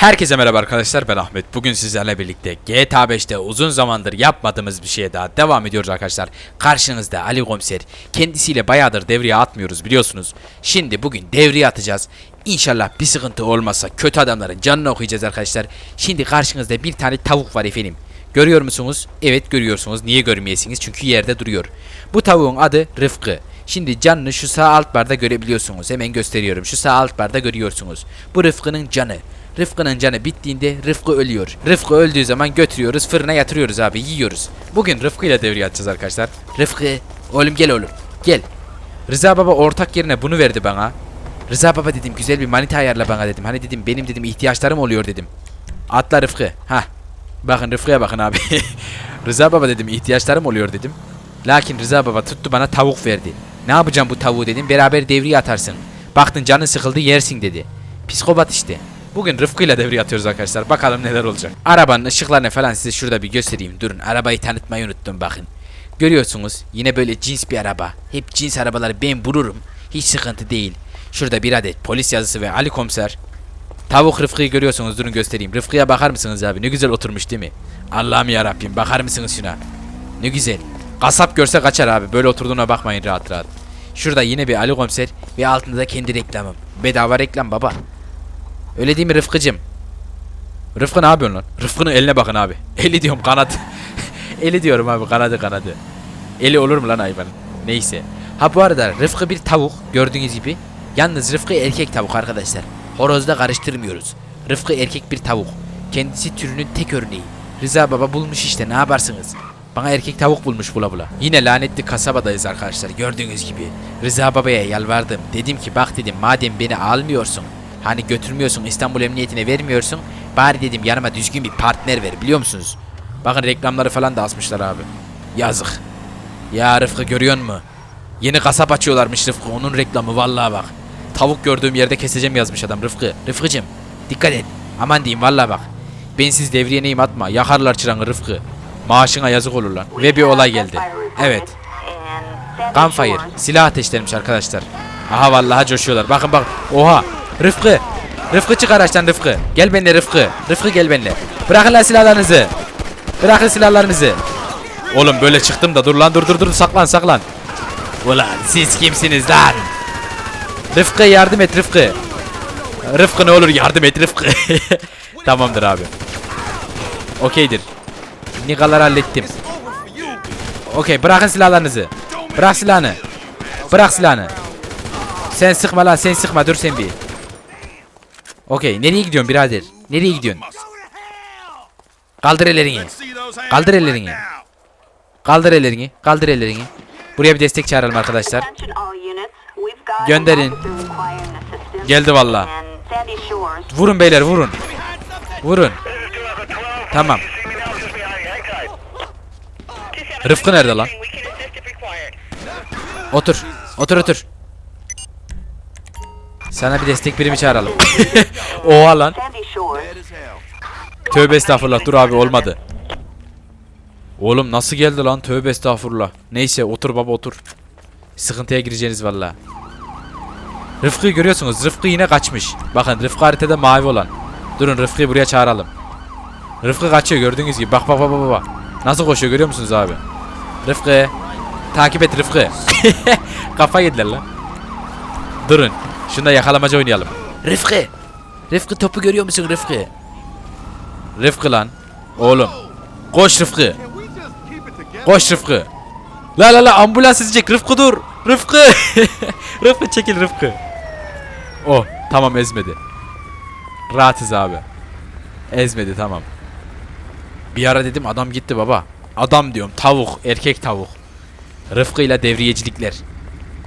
Herkese merhaba arkadaşlar ben Ahmet. Bugün sizlerle birlikte GTA 5'te uzun zamandır yapmadığımız bir şeye daha devam ediyoruz arkadaşlar. Karşınızda Ali Komiser. Kendisiyle bayağıdır devreye atmıyoruz biliyorsunuz. Şimdi bugün devreye atacağız. İnşallah bir sıkıntı olmazsa kötü adamların canını okuyacağız arkadaşlar. Şimdi karşınızda bir tane tavuk var efendim. Görüyor musunuz? Evet görüyorsunuz. Niye görmeyesiniz? Çünkü yerde duruyor. Bu tavuğun adı Rıfkı. Şimdi canını şu sağ alt barda görebiliyorsunuz. Hemen gösteriyorum. Şu sağ alt barda görüyorsunuz. Bu Rıfkı'nın canı. Rıfkı'nın canı bittiğinde Rıfkı ölüyor. Rıfkı öldüğü zaman götürüyoruz fırına yatırıyoruz abi yiyoruz. Bugün Rıfkı ile devreye atacağız arkadaşlar. Rıfkı oğlum gel oğlum gel. Rıza baba ortak yerine bunu verdi bana. Rıza baba dedim güzel bir manita ayarla bana dedim. Hani dedim benim dedim ihtiyaçlarım oluyor dedim. Atla Rıfkı. Ha. Bakın Rıfkı'ya bakın abi. Rıza baba dedim ihtiyaçlarım oluyor dedim. Lakin Rıza baba tuttu bana tavuk verdi. Ne yapacağım bu tavuğu dedim beraber devreye atarsın. Baktın canın sıkıldı yersin dedi. Psikopat işte. Bugün Rıfkı ile devreye atıyoruz arkadaşlar. Bakalım neler olacak. Arabanın ışıklarını falan size şurada bir göstereyim. Durun arabayı tanıtmayı unuttum bakın. Görüyorsunuz yine böyle cins bir araba. Hep cins arabaları ben bulurum. Hiç sıkıntı değil. Şurada bir adet polis yazısı ve Ali Komiser. Tavuk Rıfkı'yı görüyorsunuz durun göstereyim. Rıfkı'ya bakar mısınız abi? Ne güzel oturmuş değil mi? Allah'ım ya Rabbim bakar mısınız şuna? Ne güzel. Kasap görse kaçar abi. Böyle oturduğuna bakmayın rahat rahat. Şurada yine bir Ali Komiser ve altında da kendi reklamım. Bedava reklam baba. Öyle değil mi Rıfkıcım? Rıfkı ne yapıyorsun lan? Rıfkı'nın eline bakın abi. Eli diyorum kanadı. Eli diyorum abi kanadı kanadı. Eli olur mu lan hayvanın? Neyse. Ha bu arada Rıfkı bir tavuk gördüğünüz gibi. Yalnız Rıfkı erkek tavuk arkadaşlar. Horozda karıştırmıyoruz. Rıfkı erkek bir tavuk. Kendisi türünün tek örneği. Rıza baba bulmuş işte ne yaparsınız? Bana erkek tavuk bulmuş bula bula. Yine lanetli kasabadayız arkadaşlar gördüğünüz gibi. Rıza babaya yalvardım. Dedim ki bak dedim madem beni almıyorsun. Hani götürmüyorsun İstanbul Emniyetine vermiyorsun. Bari dedim yanıma düzgün bir partner ver biliyor musunuz? Bakın reklamları falan da asmışlar abi. Yazık. Ya Rıfkı görüyor musun? Yeni kasap açıyorlarmış Rıfkı onun reklamı vallahi bak. Tavuk gördüğüm yerde keseceğim yazmış adam Rıfkı. Rıfkıcım dikkat et. Aman diyeyim vallahi bak. Bensiz devreye neyim atma. Yakarlar çıranı Rıfkı. Maaşına yazık olur lan. Ve bir olay geldi. Evet. Gunfire. Silah ateşlenmiş arkadaşlar. Aha vallahi coşuyorlar. Bakın bak. Oha. Rıfkı. Rıfkı çık araçtan Rıfkı. Gel benimle Rıfkı. Rıfkı gel benimle. Bırakın lan silahlarınızı. Bırakın silahlarınızı. Oğlum böyle çıktım da dur lan dur dur dur saklan saklan. Ulan siz kimsiniz lan? Rıfkı yardım et Rıfkı. Rıfkı ne olur yardım et Rıfkı. Tamamdır abi. Okeydir. Nikaları hallettim. Okey bırakın silahlarınızı. Bırak silahını. Bırak silahını. Sen sıkma lan sen sıkma dur sen bir. Okey nereye gidiyorsun birader? Nereye gidiyorsun? Kaldır ellerini. Kaldır ellerini. Kaldır ellerini. Kaldır ellerini. Buraya bir destek çağıralım arkadaşlar. Gönderin. Geldi valla. Vurun beyler vurun. Vurun. Tamam. Rıfkı nerede lan? Otur. Otur otur. Sana bir destek birimi çağıralım. Oha lan. Tövbe estağfurullah dur abi olmadı. Oğlum nasıl geldi lan tövbe estağfurullah. Neyse otur baba otur. Sıkıntıya gireceğiniz valla. Rıfkı'yı görüyorsunuz. Rıfkı yine kaçmış. Bakın Rıfkı haritada mavi olan. Durun Rıfkı'yı buraya çağıralım. Rıfkı kaçıyor gördüğünüz gibi. Bak bak bak bak bak. Nasıl koşuyor görüyor musunuz abi? Rıfkı. Takip et Rıfkı. Kafa yediler lan. Durun. Şunda yakalamaca oynayalım. Rıfkı. Rıfkı topu görüyor musun Rıfkı? Rıfkı lan. Oğlum. Koş Rıfkı. Koş Rıfkı. La la la ambulans ezecek Rıfkı dur. Rıfkı. Rıfkı çekil Rıfkı. Oh tamam ezmedi. Rahatız abi. Ezmedi tamam. Bir ara dedim adam gitti baba. Adam diyorum tavuk erkek tavuk. Rıfkı ile devriyecilikler.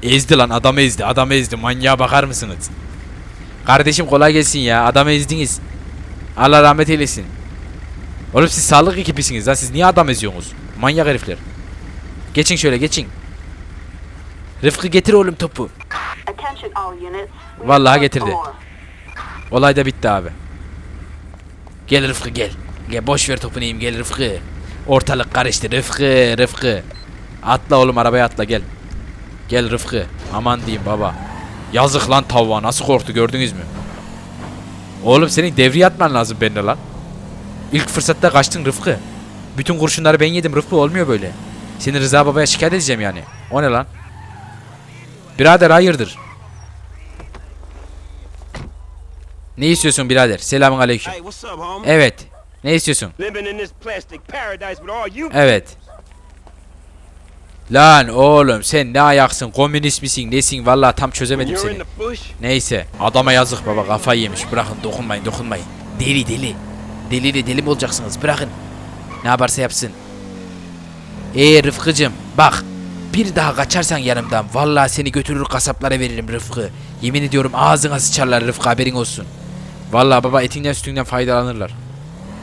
Ezdi lan adam ezdi adam ezdi manyağa bakar mısınız? Kardeşim kolay gelsin ya adam ezdiniz. Allah rahmet eylesin. Oğlum siz sağlık ekipisiniz lan siz niye adam eziyorsunuz? Manyak herifler. Geçin şöyle geçin. Rıfkı getir oğlum topu. Vallahi getirdi. Olay da bitti abi. Gel Rıfkı gel. Gel boş ver topu neyim gel Rıfkı. Ortalık karıştı Rıfkı Rıfkı. Atla oğlum arabaya atla gel. Gel Rıfkı. Aman diyeyim baba. Yazık lan tavuğa nasıl korktu gördünüz mü? Oğlum senin devriye atman lazım benimle lan. İlk fırsatta kaçtın Rıfkı. Bütün kurşunları ben yedim Rıfkı olmuyor böyle. Seni Rıza babaya şikayet edeceğim yani. O ne lan? Birader hayırdır? Ne istiyorsun birader? Selamun aleyküm. Evet. Ne istiyorsun? Living Lan oğlum sen ne ayaksın? Komünist misin? Nesin? Vallahi tam çözemedim seni. Neyse. Adama yazık baba kafayı yemiş. Bırakın dokunmayın dokunmayın. Deli deli. Deli de deli mi olacaksınız? Bırakın. Ne yaparsa yapsın. Ee Rıfkıcım bak. Bir daha kaçarsan yanımdan vallahi seni götürür kasaplara veririm Rıfkı. Yemin ediyorum ağzına sıçarlar Rıfkı haberin olsun. Vallahi baba etinden sütünden faydalanırlar.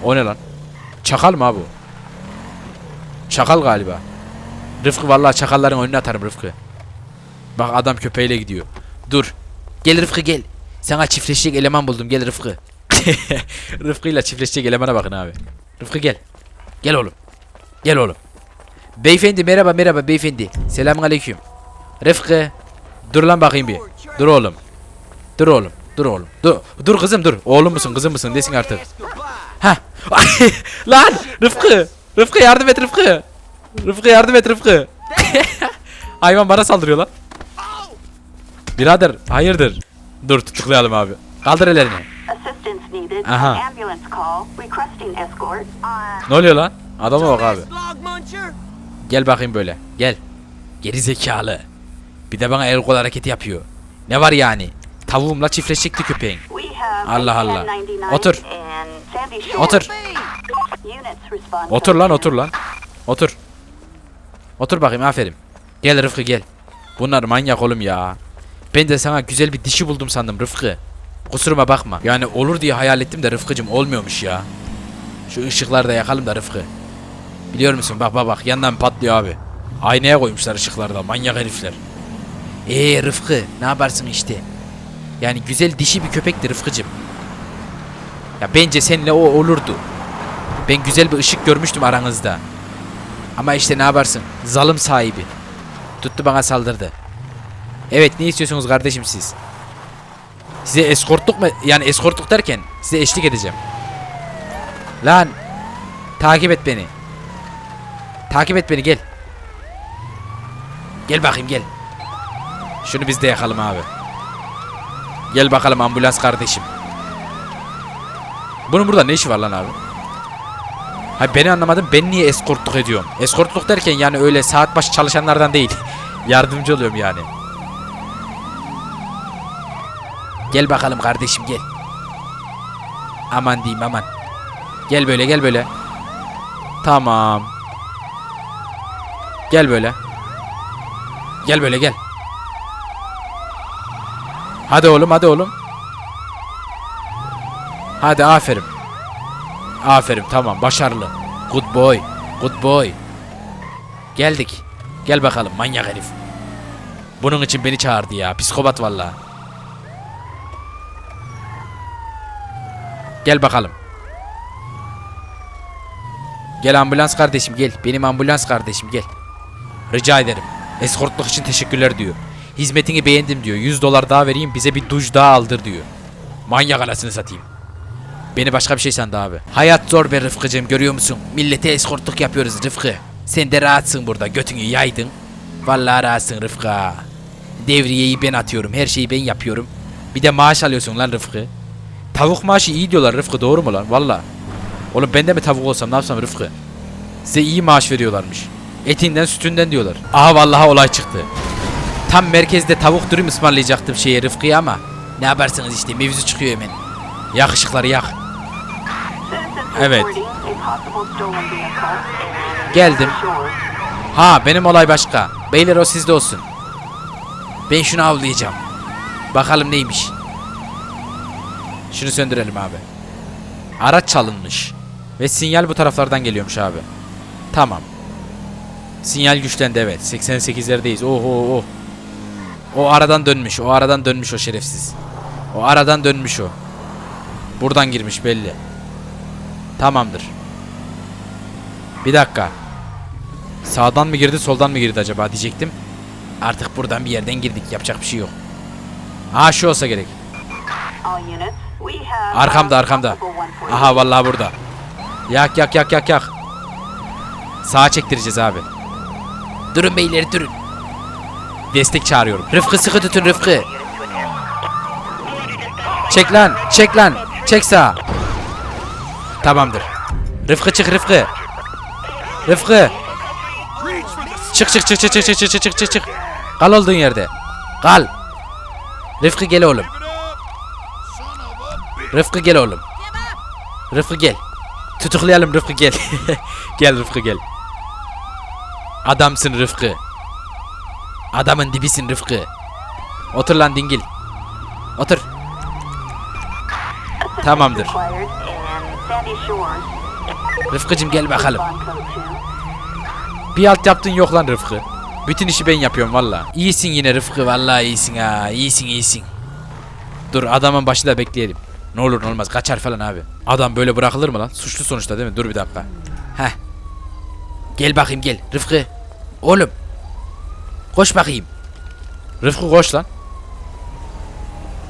O ne lan? Çakal mı abi bu? Çakal galiba. Rıfkı vallahi çakalların önüne atarım Rıfkı. Bak adam köpeğiyle gidiyor. Dur. Gel Rıfkı gel. Sana çiftleşecek eleman buldum gel Rıfkı. Rıfkı'yla çiftleşecek elemana bakın abi. Rıfkı gel. Gel oğlum. Gel oğlum. Beyefendi merhaba merhaba beyefendi. Selamun aleyküm. Rıfkı. Dur lan bakayım bir. Dur oğlum. Dur oğlum. Dur oğlum. Dur, dur kızım dur. Oğlum musun kızım mısın desin artık. Ha. lan Rıfkı. Rıfkı yardım et Rıfkı. Rıfkı yardım et Rıfkı. Hayvan bana saldırıyor lan. Birader hayırdır? Dur tutuklayalım abi. Kaldır ellerini. Assistance needed. Aha. Ambulance call. Requesting escort. Uh, Ne oluyor lan? Adama bak abi. Gel bakayım böyle. Gel. Geri zekalı. Bir de bana el kol hareketi yapıyor. Ne var yani? Tavuğumla çiftleşecekti köpeğin. Allah Allah. 1099 Otur. Otur. Otur lan otur lan. Otur. Otur bakayım aferin. Gel Rıfkı gel. Bunlar manyak oğlum ya. Ben de sana güzel bir dişi buldum sandım Rıfkı. Kusuruma bakma. Yani olur diye hayal ettim de Rıfkıcım olmuyormuş ya. Şu ışıkları da yakalım da Rıfkı. Biliyor musun bak bak bak yandan patlıyor abi. Aynaya koymuşlar ışıklarda manyak herifler. Eee Rıfkı ne yaparsın işte. Yani güzel dişi bir köpekti Rıfkıcım. Ya bence seninle o olurdu. Ben güzel bir ışık görmüştüm aranızda. Ama işte ne yaparsın? Zalım sahibi. Tuttu bana saldırdı. Evet ne istiyorsunuz kardeşim siz? Size eskortluk mu? Yani eskortluk derken size eşlik edeceğim. Lan takip et beni. Takip et beni gel. Gel bakayım gel. Şunu biz de yakalım abi. Gel bakalım ambulans kardeşim. Bunun burada ne işi var lan abi? Hayır beni anlamadım. Ben niye eskortluk ediyorum? Eskortluk derken yani öyle saat başı çalışanlardan değil. Yardımcı oluyorum yani. Gel bakalım kardeşim gel. Aman diyeyim aman. Gel böyle gel böyle. Tamam. Gel böyle. Gel böyle gel. Hadi oğlum hadi oğlum. Hadi aferin. Aferin tamam başarılı. Good boy. Good boy. Geldik. Gel bakalım manyak herif. Bunun için beni çağırdı ya. Psikopat valla. Gel bakalım. Gel ambulans kardeşim gel. Benim ambulans kardeşim gel. Rica ederim. Eskortluk için teşekkürler diyor. Hizmetini beğendim diyor. 100 dolar daha vereyim bize bir duş daha aldır diyor. Manyak anasını satayım. Beni başka bir şey sandı abi. Hayat zor be Rıfkıcığım görüyor musun? Millete eskortluk yapıyoruz Rıfkı. Sen de rahatsın burada götünü yaydın. Vallahi rahatsın Rıfkı. Devriyeyi ben atıyorum her şeyi ben yapıyorum. Bir de maaş alıyorsun lan Rıfkı. Tavuk maaşı iyi diyorlar Rıfkı doğru mu lan? Valla. Oğlum ben de mi tavuk olsam ne yapsam Rıfkı? Size iyi maaş veriyorlarmış. Etinden sütünden diyorlar. Aha vallahi olay çıktı. Tam merkezde tavuk dürüm ısmarlayacaktım şeye Rıfkı'ya ama ne yaparsınız işte mevzu çıkıyor hemen. Yak ışıkları yak. Evet. Geldim. Ha benim olay başka. Beyler o sizde olsun. Ben şunu avlayacağım. Bakalım neymiş. Şunu söndürelim abi. Araç çalınmış. Ve sinyal bu taraflardan geliyormuş abi. Tamam. Sinyal güçlendi evet. 88'lerdeyiz. Oh oh oh. O aradan dönmüş. O aradan dönmüş o şerefsiz. O aradan dönmüş o. Buradan girmiş belli. Tamamdır. Bir dakika. Sağdan mı girdi soldan mı girdi acaba diyecektim. Artık buradan bir yerden girdik yapacak bir şey yok. Ha şu olsa gerek. Arkamda arkamda. Aha vallahi burada. Yak yak yak yak yak. Sağa çektireceğiz abi. Durun beyler durun. Destek çağırıyorum. Rıfkı sıkı tutun Rıfkı. Çek lan çek lan. Çek sağa. Tamamdır. Rıfkı çık Rıfkı. Rıfkı. Çık çık çık çık çık çık çık çık çık çık. Kal olduğun yerde. Kal. Rıfkı gel oğlum. Rıfkı gel oğlum. Rıfkı gel. Tutuklayalım Rıfkı gel. gel Rıfkı gel. Adamsın Rıfkı. Adamın dibisin Rıfkı. Otur lan dingil. Otur. Tamamdır. Rıfkıcım gel bakalım. Respond code 2. Bir alt yaptın yok lan Rıfkı. Bütün işi ben yapıyorum valla. İyisin yine Rıfkı vallahi iyisin ha. İyisin iyisin. Dur adamın başında bekleyelim. Ne olur ne olmaz kaçar falan abi. Adam böyle bırakılır mı lan? Suçlu sonuçta değil mi? Dur bir dakika. Heh. Gel bakayım gel Rıfkı. Oğlum. Koş bakayım. Rıfkı koş lan.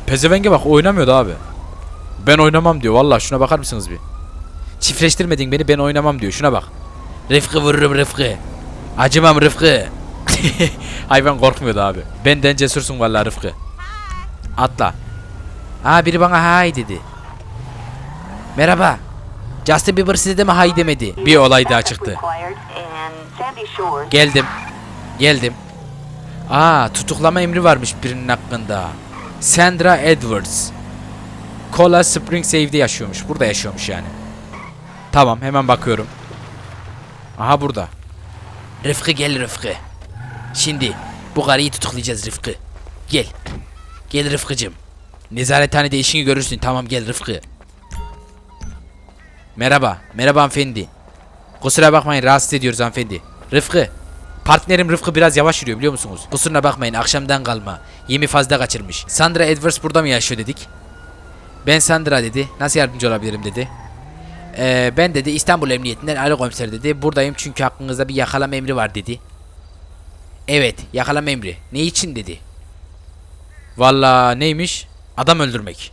Pezevenge bak oynamıyordu abi. Ben oynamam diyor valla şuna bakar mısınız bir? Çiftleştirmedin beni ben oynamam diyor şuna bak. Rıfkı vururum Rıfkı. Acımam Rıfkı. Hayvan korkmuyordu abi. Benden cesursun vallahi Rıfkı. Atla. Ha biri bana hay dedi. Merhaba. Justin Bieber size de mi hay demedi? Bir olay daha çıktı. Geldim. Geldim. Aa tutuklama emri varmış birinin hakkında. Sandra Edwards. Cola Springs evde yaşıyormuş. Burada yaşıyormuş yani. Tamam hemen bakıyorum. Aha burada. Rıfkı gel Rıfkı. Şimdi bu karıyı tutuklayacağız Rıfkı. Gel. Gel Rıfkıcım. Nezarethanede işini görürsün. Tamam gel Rıfkı. Merhaba. Merhaba hanımefendi. Kusura bakmayın rahatsız ediyoruz hanımefendi. Rıfkı. Partnerim Rıfkı biraz yavaş yürüyor biliyor musunuz? Kusuruna bakmayın akşamdan kalma. Yemi fazla kaçırmış. Sandra Edwards burada mı yaşıyor dedik. Ben Sandra dedi. Nasıl yardımcı olabilirim dedi. Ee, ben dedi İstanbul Emniyetinden Ali Komiser dedi. Buradayım çünkü hakkınızda bir yakalama emri var dedi. Evet yakalama emri. Ne için dedi. Valla neymiş? Adam öldürmek.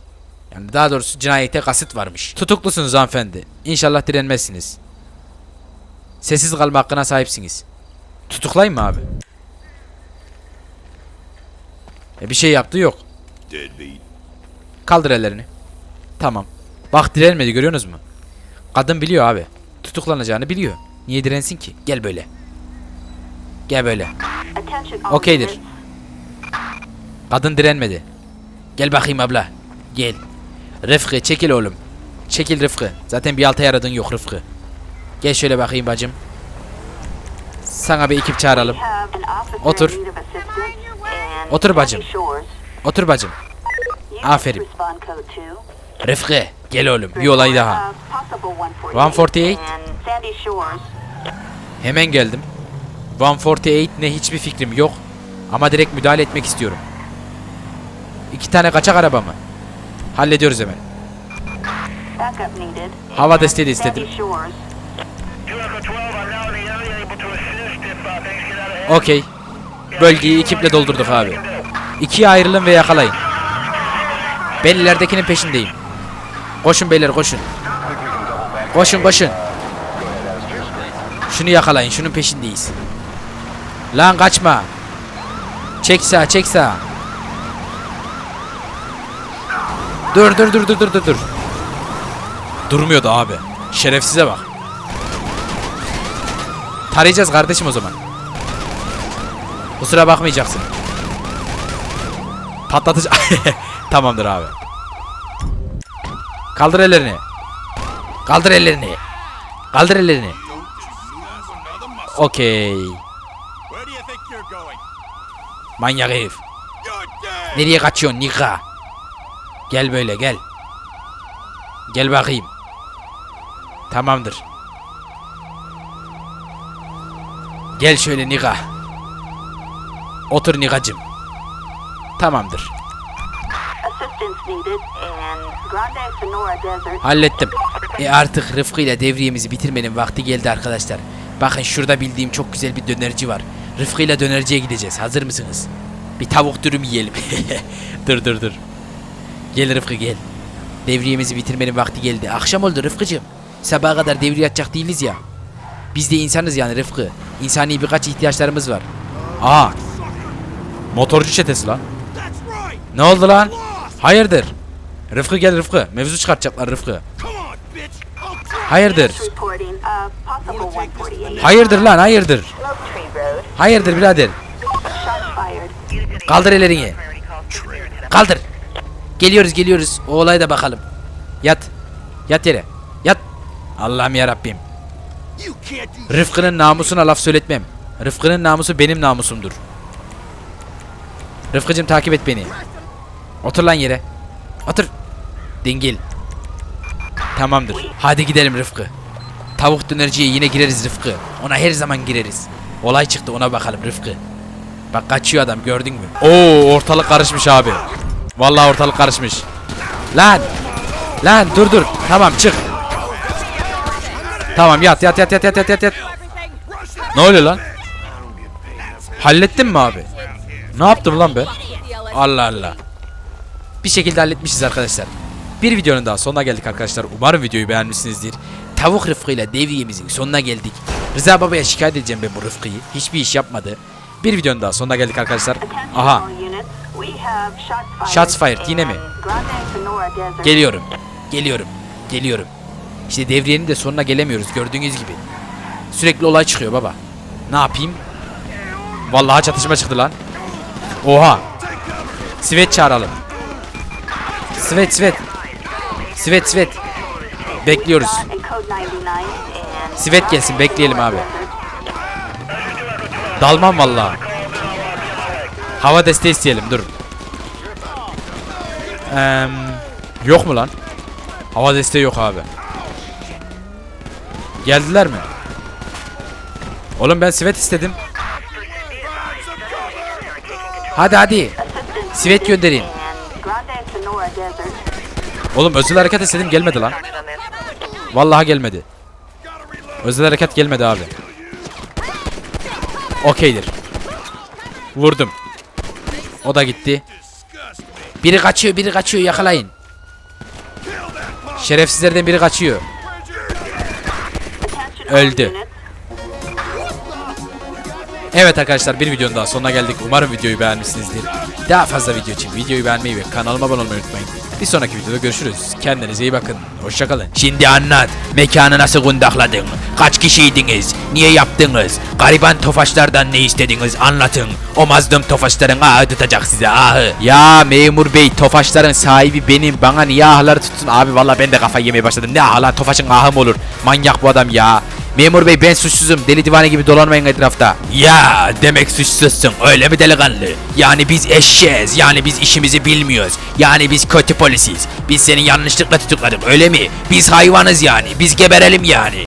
Yani daha doğrusu cinayete kasıt varmış. Tutuklusunuz hanımefendi. İnşallah direnmezsiniz. Sessiz kalma hakkına sahipsiniz. Tutuklayayım mı abi? E bir şey yaptığı yok. Kaldır ellerini. Tamam. Bak direnmedi görüyorsunuz mu? Kadın biliyor abi. Tutuklanacağını biliyor. Niye dirensin ki? Gel böyle. Gel böyle. Okeydir. Kadın direnmedi. Gel bakayım abla. Gel. Rıfkı çekil oğlum. Çekil Rıfkı. Zaten bir alta yaradın yok Rıfkı. Gel şöyle bakayım bacım. Sana bir ekip çağıralım. Otur. Otur bacım. Otur bacım. Aferin. Respond code 2. Rıfkı gel oğlum bir olay daha. A possible one for you 148. in Sandy Shores. Hemen geldim. 148 ne hiçbir fikrim yok. Ama direkt müdahale etmek istiyorum. İki tane kaçak araba mı? Hallediyoruz hemen. Hava desteği de istedim. Okey. Bölgeyi ekiple doldurduk abi. İkiye ayrılın ve yakalayın. Ben ileridekinin peşindeyim. Koşun beyler koşun. Koşun koşun. Şunu yakalayın şunun peşindeyiz. Lan kaçma. Çek sağa çek sağa. Dur dur dur dur dur dur dur. Durmuyordu abi. Şerefsize bak. Tarayacağız kardeşim o zaman. Kusura bakmayacaksın. Patlatıcı... Tamamdır abi. Kaldır ellerini. Kaldır ellerini. Kaldır ellerini. Okey. Manyak herif. Nereye kaçıyorsun Nika? Gel böyle gel. Gel bakayım. Tamamdır. Gel şöyle Nika. Otur Nikacım. Tamamdır. Hallettim. E artık Rıfkı ile devriyemizi bitirmenin vakti geldi arkadaşlar. Bakın şurada bildiğim çok güzel bir dönerci var. Rıfkı ile dönerciye gideceğiz. Hazır mısınız? Bir tavuk dürüm yiyelim. dur dur dur. Gel Rıfkı gel. Devriyemizi bitirmenin vakti geldi. Akşam oldu Rıfkıcığım. Sabaha kadar devriye atacak değiliz ya. Biz de insanız yani Rıfkı. İnsani birkaç ihtiyaçlarımız var. Aa. Motorcu çetesi lan. Ne oldu lan? Hayırdır? Rıfkı gel Rıfkı. Mevzu çıkartacaklar Rıfkı. Hayırdır? Reporting a possible 148. Hayırdır lan hayırdır? Hayırdır birader? Kaldır ellerini. Kaldır. Geliyoruz geliyoruz. O olaya da bakalım. Yat. Yat yere. Yat. Allah'ım ya Rabbim. You can't do Rıfkı'nın namusuna laf söyletmem. Rıfkı'nın namusu benim namusumdur. Rıfkı'cım takip et beni. Otur lan yere. Otur. Dingil. Tamamdır. Hadi gidelim Rıfkı. Tavuk dönerciye yine gireriz Rıfkı. Ona her zaman gireriz. Olay çıktı ona bakalım Rıfkı. Bak kaçıyor adam gördün mü? Oo ortalık karışmış abi. Vallahi ortalık karışmış. Lan. Lan dur dur. Tamam çık. Tamam yat yat yat yat yat yat yat. Ne oluyor lan? Hallettin mi abi? Ne yaptım lan ben? Allah Allah. Bir şekilde halletmişiz arkadaşlar. Bir videonun daha sonuna geldik arkadaşlar. Umarım videoyu beğenmişsinizdir. Tavuk Rıfkı ile devriyemizin sonuna geldik. Rıza Baba'ya şikayet edeceğim ben bu Rıfkı'yı. Hiçbir iş yapmadı. Bir videonun daha sonuna geldik arkadaşlar. Aha. Shots fired. Yine mi? Geliyorum. Geliyorum. Geliyorum. İşte devriyenin de sonuna gelemiyoruz gördüğünüz gibi. Sürekli olay çıkıyor baba. Ne yapayım? Vallahi çatışma çıktı lan. Oha. Svet çağıralım. Svet Svet. Svet Svet. Bekliyoruz. Shot in code 99 and Sivet gelsin, bekleyelim abi. Dalmam vallahi. Hava desteği isteyelim dur. Eee, yok mu lan? Hava desteği yok abi. Geldiler mi? Oğlum ben sivet istedim. Hadi hadi. Sivet needed Oğlum özel hareket istedim gelmedi lan. Vallahi gelmedi. Özel hareket gelmedi abi. Okeydir. Vurdum. O da gitti. Biri kaçıyor, biri kaçıyor. Yakalayın. Şerefsizlerden biri kaçıyor. Öldü. Evet arkadaşlar bir videonun daha sonuna geldik. Umarım videoyu beğenmişsinizdir. Daha fazla video için videoyu beğenmeyi ve kanalıma abone olmayı unutmayın. Bir sonraki videoda görüşürüz. Kendinize iyi bakın. Hoşçakalın. Şimdi anlat. Mekanı nasıl kundakladın? Kaç kişiydiniz? Niye yaptınız? Gariban tofaşlardan ne istediniz? Anlatın. O mazlum tofaşların ahı tutacak size ahı. Ya memur bey tofaşların sahibi benim. Bana niye ahları tutsun? Abi valla ben de kafayı yemeye başladım. Ne ahlar tofaşın ahı mı olur? Manyak bu adam ya. Memur bey ben suçsuzum. Deli divane gibi dolanmayın etrafta. Ya demek suçsuzsun öyle mi delikanlı? Yani biz eşeğiz. Yani biz işimizi bilmiyoruz. Yani biz kötü polisiz. Biz seni yanlışlıkla tutukladık öyle mi? Biz hayvanız yani. Biz geberelim yani.